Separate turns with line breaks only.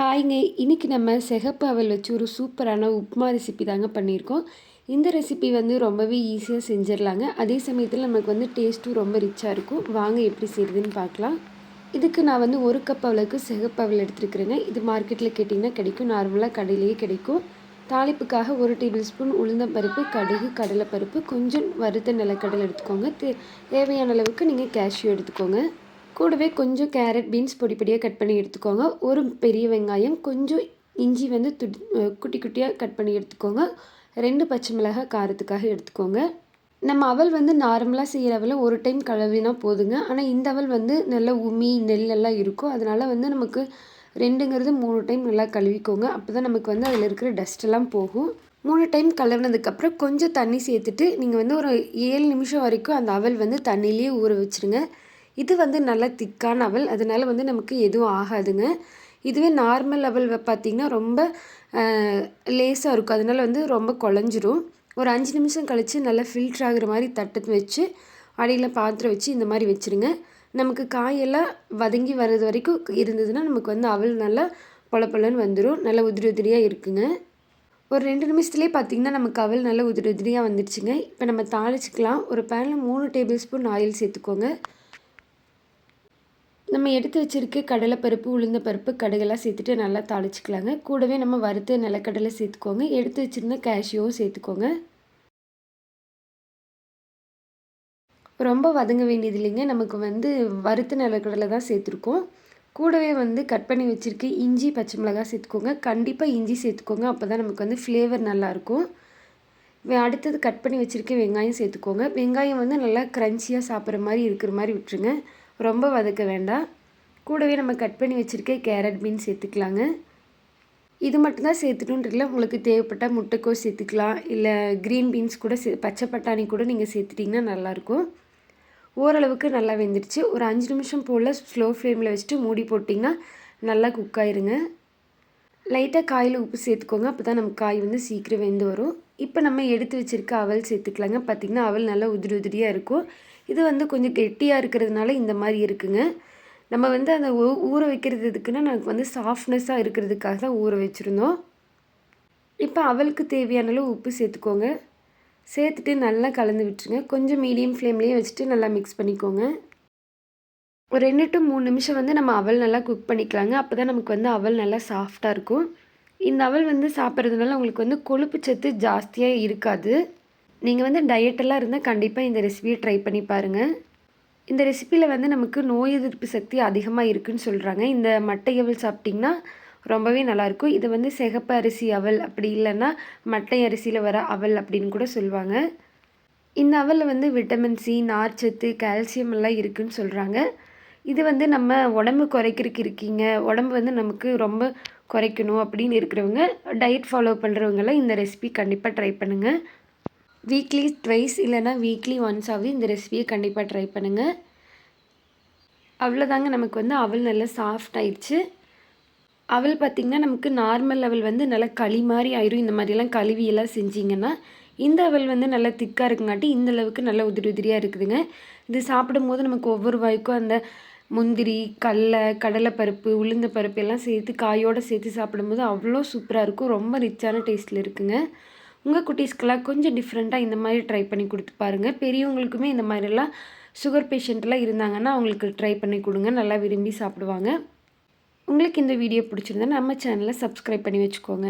ஹாய்ங்க இன்றைக்கி நம்ம சிகப்பு அவல் வச்சு ஒரு சூப்பரான உப்புமா ரெசிபி தாங்க பண்ணியிருக்கோம். இந்த ரெசிபி வந்து ரொம்பவே ஈஸியாக செஞ்சிடலாங்க. அதே சமயத்தில் நமக்கு வந்து டேஸ்ட்டும் ரொம்ப ரிச்சாக இருக்கும். வாங்க எப்படி செய்யுதுன்னு பார்க்கலாம். இதுக்கு நான் வந்து ஒரு கப் அவளுக்கு சிகப்பு அவல் எடுத்துருக்குறேங்க. இது மார்க்கெட்டில் கேட்டிங்கன்னா கிடைக்கும். நார்மலாக கடையிலேயே கிடைக்கும். தாளிப்புக்காக ஒரு டேபிள் ஸ்பூன் உளுந்தம்பருப்பு கடுகு கடலைப்பருப்பு கொஞ்சம் வறுத்த நிலக்கடலை எடுத்துக்கோங்க. தே தேவையான அளவுக்கு நீங்கள் கேஷ்யூ எடுத்துக்கோங்க. கூடவே கொஞ்சம் கேரட் பீன்ஸ் பொடி பொடியாக கட் பண்ணி எடுத்துக்கோங்க. ஒரு பெரிய வெங்காயம் கொஞ்சம் இஞ்சி வந்து துடி குட்டி குட்டியாக கட் பண்ணி எடுத்துக்கோங்க. ரெண்டு பச்சை மிளகாய் காரத்துக்காக எடுத்துக்கோங்க. நம்ம அவல் வந்து நார்மலாக செய்கிற அவல ஒரு டைம் கழுவினா போதுங்க. ஆனால் இந்த அவல் வந்து நல்லா உமி நெல்லெல்லாம் இருக்கும். அதனால் வந்து நமக்கு ரெண்டுங்கிறது மூணு டைம் நல்லா கழுவிக்கோங்க. அப்போ தான் நமக்கு வந்து அதில் இருக்கிற டஸ்ட்டெல்லாம் போகும். மூணு டைம் கழுவினதுக்கப்புறம் கொஞ்சம் தண்ணி சேர்த்துட்டு நீங்கள் வந்து ஒரு ஏழு நிமிஷம் வரைக்கும் அந்த அவல் வந்து தண்ணியிலேயே ஊற வச்சுருங்க. இது வந்து நல்லா திக்கான அவல். அதனால் வந்து நமக்கு எதுவும் ஆகாதுங்க. இதுவே நார்மல் அவல் பார்த்திங்கன்னா ரொம்ப லேஸாக இருக்கும். அதனால் வந்து ரொம்ப குழஞ்சிரும். ஒரு அஞ்சு நிமிஷம் கழித்து நல்லா ஃபில்ட்ரு ஆகிற மாதிரி தட்டு வச்சு அடியில் பாத்திரம் வச்சு இந்த மாதிரி வச்சுருங்க. நமக்கு காயெல்லாம் வதங்கி வர்றது வரைக்கும் இருந்ததுன்னா நமக்கு வந்து அவல் நல்லா பொலப்பொலன்னு வந்துடும் நல்லா உதிரி உதிரியாக இருக்குங்க. ஒரு ரெண்டு நிமிஷத்துலேயே பார்த்திங்கன்னா நமக்கு அவல் நல்லா உதிரி உதிரியாக வந்துடுச்சுங்க இப்போ நம்ம தாளிச்சிக்கலாம். ஒரு பேனில் மூணு டேபிள் ஸ்பூன் ஆயில் சேர்த்துக்கோங்க. நம்ம எடுத்து வச்சுருக்க கடலைப்பருப்பு உளுந்த பருப்பு கடுகெல்லாம் சேர்த்துட்டு நல்லா தாளிச்சிக்கலாங்க. கூடவே நம்ம வறுத்து நிலக்கடலை சேர்த்துக்கோங்க. எடுத்து வச்சுருந்த கேஷியோவும் சேர்த்துக்கோங்க. ரொம்ப வதங்க வேண்டியது இல்லைங்க. நமக்கு வந்து வறுத்த நிலக்கடலை தான் சேர்த்துருக்கோம். கூடவே வந்து கட் பண்ணி வச்சுருக்க இஞ்சி பச்சை மிளகாய் சேர்த்துக்கோங்க. கண்டிப்பாக இஞ்சி சேர்த்துக்கோங்க. அப்போ தான் நமக்கு வந்து ஃப்ளேவர் நல்லாயிருக்கும். அடுத்தது கட் பண்ணி வச்சுருக்க வெங்காயம் சேர்த்துக்கோங்க. வெங்காயம் வந்து நல்லா க்ரன்ச்சியாக சாப்பிட்ற மாதிரி இருக்கிற மாதிரி விட்டுருங்க. ரொம்ப வதக்க வேண்டாம். கூடவே நம்ம கட் பண்ணி வச்சுருக்க கேரட் பீன்ஸ் சேர்த்துக்கலாங்க. இது மட்டும்தான் சேர்த்துட்டுன்றதுல உங்களுக்கு தேவைப்பட்டால் முட்டைக்கோஸ் சேர்த்துக்கலாம். இல்லை க்ரீன் பீன்ஸ் கூட சே பச்சை பட்டாணி கூட நீங்கள் சேர்த்துட்டிங்கன்னா நல்லாயிருக்கும். ஓரளவுக்கு நல்லா வெந்துடுச்சு. ஒரு அஞ்சு நிமிஷம் போல் ஸ்லோ ஃப்ளேமில் வச்சுட்டு மூடி போட்டிங்கன்னா நல்லா குக் ஆயிருங்க. லைட்டாக காயில் உப்பு சேர்த்துக்கோங்க. அப்போ தான் நம்ம காய் வந்து சீக்கிரம் வெந்து வரும். இப்போ நம்ம எடுத்து வச்சுருக்க அவல் சேர்த்துக்கலாங்க. பார்த்திங்கன்னா அவல் நல்லா உதிரி உதிரியாக இருக்கும். இது வந்து கொஞ்சம் கெட்டியாக இருக்கிறதுனால இந்த மாதிரி இருக்குங்க. நம்ம வந்து அந்த ஊற வைக்கிறதுக்குன்னா நமக்கு வந்து சாஃப்ட்னஸாக இருக்கிறதுக்காக தான் ஊற வச்சுருந்தோம். இப்போ அவளுக்கு தேவையான அளவு உப்பு சேர்த்துக்கோங்க. சேர்த்துட்டு நல்லா கலந்து விட்டுருங்க. கொஞ்சம் மீடியம் ஃப்ளேம்லேயே வச்சுட்டு நல்லா மிக்ஸ் பண்ணிக்கோங்க. ஒரு ரெண்டு டு மூணு நிமிஷம் வந்து நம்ம அவல் நல்லா குக் பண்ணிக்கலாங்க. அப்போ தான் நமக்கு வந்து அவல் நல்லா சாஃப்டாக இருக்கும். இந்த அவல் வந்து சாப்பிட்றதுனால உங்களுக்கு வந்து கொழுப்பு சத்து ஜாஸ்தியாக இருக்காது. நீங்கள் வந்து டயட்டெல்லாம் இருந்தால் கண்டிப்பாக இந்த ரெசிபியை ட்ரை பண்ணி பாருங்கள் இந்த ரெசிப்பியில் வந்து நமக்கு நோய் எதிர்ப்பு சக்தி அதிகமாக இருக்குதுன்னு சொல்கிறாங்க இந்த மட்டை அவல் சாப்பிட்டிங்கன்னா ரொம்பவே நல்லாயிருக்கும் இது வந்து சிகப்பு அரிசி அவல் அப்படி இல்லைன்னா மட்டை அரிசியில் வர அவல் அப்படின்னு கூட சொல்லுவாங்க. இந்த அவலில் வந்து விட்டமின் சி நார்ச்சத்து கால்சியம் எல்லாம் இருக்குதுன்னு சொல்கிறாங்க இது வந்து நம்ம உடம்பு குறைக்கிறதுக்கு இருக்கீங்க. உடம்பு வந்து நமக்கு ரொம்ப குறைக்கணும் அப்படின்னு இருக்கிறவங்க டயட் ஃபாலோ பண்ணுறவங்கெல்லாம் இந்த ரெசிபி கண்டிப்பாக ட்ரை பண்ணுங்கள் வீக்லி ட்வைஸ் இல்லைனா வீக்லி ஒன்ஸாகவே இந்த ரெசிபியை கண்டிப்பாக ட்ரை பண்ணுங்கள் அவ்வளோதாங்க நமக்கு வந்து அவள் நல்லா சாஃப்ட் ஆயிடுச்சு. அவள் பார்த்திங்கன்னா நமக்கு நார்மல் லெவல் வந்து நல்லா களி மாதிரி ஆயிரும். இந்த மாதிரிலாம் கழுவியெல்லாம் செஞ்சிங்கன்னா இந்த அவள் வந்து நல்லா திக்காக இருக்குங்காட்டி இந்த அளவுக்கு நல்லா உதிரி உதிரியாக இருக்குதுங்க. இது சாப்பிடும்போது நமக்கு ஒவ்வொரு வாய்க்கும் அந்த முந்திரி கடலை கடலைப்பருப்பு உளுந்த பருப்பு எல்லாம் சேர்த்து காயோடு சேர்த்து சாப்பிடும்போது அவ்வளோ சூப்பராக இருக்கும். ரொம்ப ரிச்சான டேஸ்ட்டில் இருக்குங்க. உங்கள் குட்டீஸ்க்கெல்லாம் கொஞ்சம் டிஃப்ரெண்ட்டாக இந்த மாதிரி ட்ரை பண்ணி கொடுத்து பாருங்கள் பெரியவங்களுக்குமே இந்த மாதிரிலாம் சுகர் பேஷண்ட்லாம் இருந்தாங்கன்னா அவங்களுக்கு ட்ரை பண்ணி கொடுங்க. நல்லா விரும்பி சாப்பிடுவாங்க. உங்களுக்கு இந்த வீடியோ பிடிச்சிருந்தா நம்ம சேனலை சப்ஸ்கிரைப் பண்ணி வச்சுக்கோங்க.